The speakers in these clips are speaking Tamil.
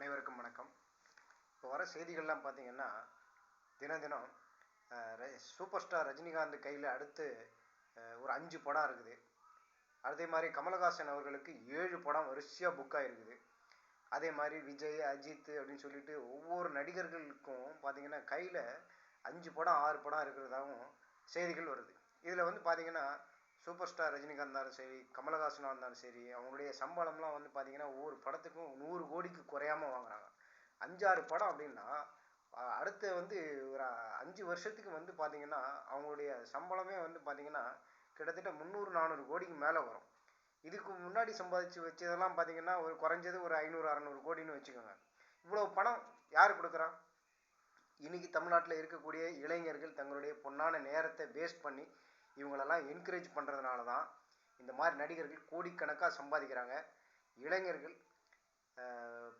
அனைவருக்கும் வணக்கம். இப்போ வர செய்திகள்லாம் பார்த்தீங்கன்னா தினம் தினம் சூப்பர் ஸ்டார் ரஜினிகாந்த் கையில் அடுத்து ஒரு அஞ்சு படம் இருக்குது. அதே மாதிரி கமலஹாசன் அவர்களுக்கு ஏழு படம் வரிசையாக புக் ஆகிருக்குது அதே மாதிரி விஜய் அஜித் அப்படின்னு சொல்லிட்டு ஒவ்வொரு நடிகர்களுக்கும் பார்த்தீங்கன்னா கையில் அஞ்சு படம் ஆறு படம் இருக்கிறதாகவும் செய்திகள் வருது. இதில் வந்து பார்த்திங்கன்னா சூப்பர் ஸ்டார் ரஜினிகாந்தாக இருந்தாலும் சரி கமலஹாசனாக இருந்தாலும் சரி அவங்களுடைய சம்பளம்லாம் வந்து பார்த்தீங்கன்னா ஒவ்வொரு படத்துக்கும் நூறு கோடிக்கு குறையாம வாங்குறாங்க. அஞ்சாறு படம் அப்படின்னா அடுத்த வந்து ஒரு அஞ்சு வருஷத்துக்கு வந்து பார்த்திங்கன்னா அவங்களுடைய சம்பளமே வந்து பார்த்திங்கன்னா கிட்டத்தட்ட முந்நூறு நானூறு கோடிக்கு மேலே வரும். இதுக்கு முன்னாடி சம்பாதிச்சு வச்சதெல்லாம் பார்த்தீங்கன்னா ஒரு குறைஞ்சது ஒரு ஐநூறு அறநூறு கோடின்னு வச்சுக்கோங்க. இவ்வளோ பணம் யார் கொடுக்குறா? இன்றைக்கி தமிழ்நாட்டில் இருக்கக்கூடிய இளைஞர்கள் தங்களுடைய பொன்னான நேரத்தை வேஸ்ட் பண்ணி இவங்களெல்லாம் என்கரேஜ் பண்ணுறதுனால தான் இந்த மாதிரி நடிகர்கள் கோடிக்கணக்காக சம்பாதிக்கிறாங்க. இளைஞர்கள்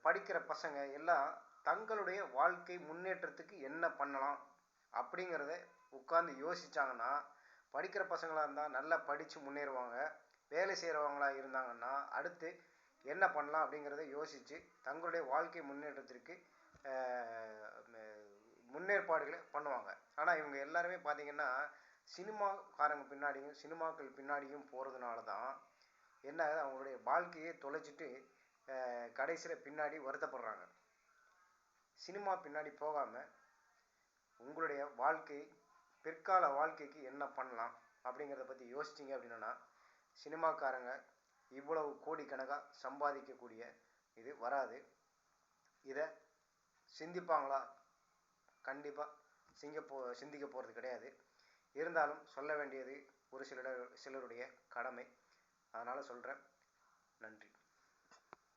படிக்கிற பசங்க எல்லாம் தங்களுடைய வாழ்க்கை முன்னேற்றத்துக்கு என்ன பண்ணலாம் அப்படிங்கிறத உட்காந்து யோசித்தாங்கன்னா படிக்கிற பசங்களாக இருந்தால் நல்லா படித்து முன்னேறுவாங்க. வேலை செய்கிறவங்களா இருந்தாங்கன்னா அடுத்து என்ன பண்ணலாம் அப்படிங்கிறத யோசித்து தங்களுடைய வாழ்க்கை முன்னேற்றத்திற்கு முன்னேற்பாடுகளை பண்ணுவாங்க. ஆனால் இவங்க எல்லாருமே பார்த்திங்கன்னா சினிமாக்காரங்க பின்னாடியும் சினிமாக்கள் பின்னாடியும் போகிறதுனால தான் என்ன ஆகுது, அவங்களுடைய வாழ்க்கையை தொலைச்சிட்டு கடைசியில் பின்னாடி வருத்தப்படுறாங்க. சினிமா பின்னாடி போகாமல் உங்களுடைய வாழ்க்கை பிற்கால வாழ்க்கைக்கு என்ன பண்ணலாம் அப்படிங்கிறத பற்றி யோசிச்சிங்க அப்படின்னா சினிமாக்காரங்க இவ்வளவு கோடிக்கணக்காக சம்பாதிக்கக்கூடிய இது வராது. இதை சிந்திப்பாங்களா? கண்டிப்பாக சிங்கப்போ சிந்திக்க போகிறது கிடையாது. இருந்தாலும் சொல்ல வேண்டியது ஒரு சிலர் சிலருடைய கடமை. அதனால் சொல்கிறேன் நன்றி.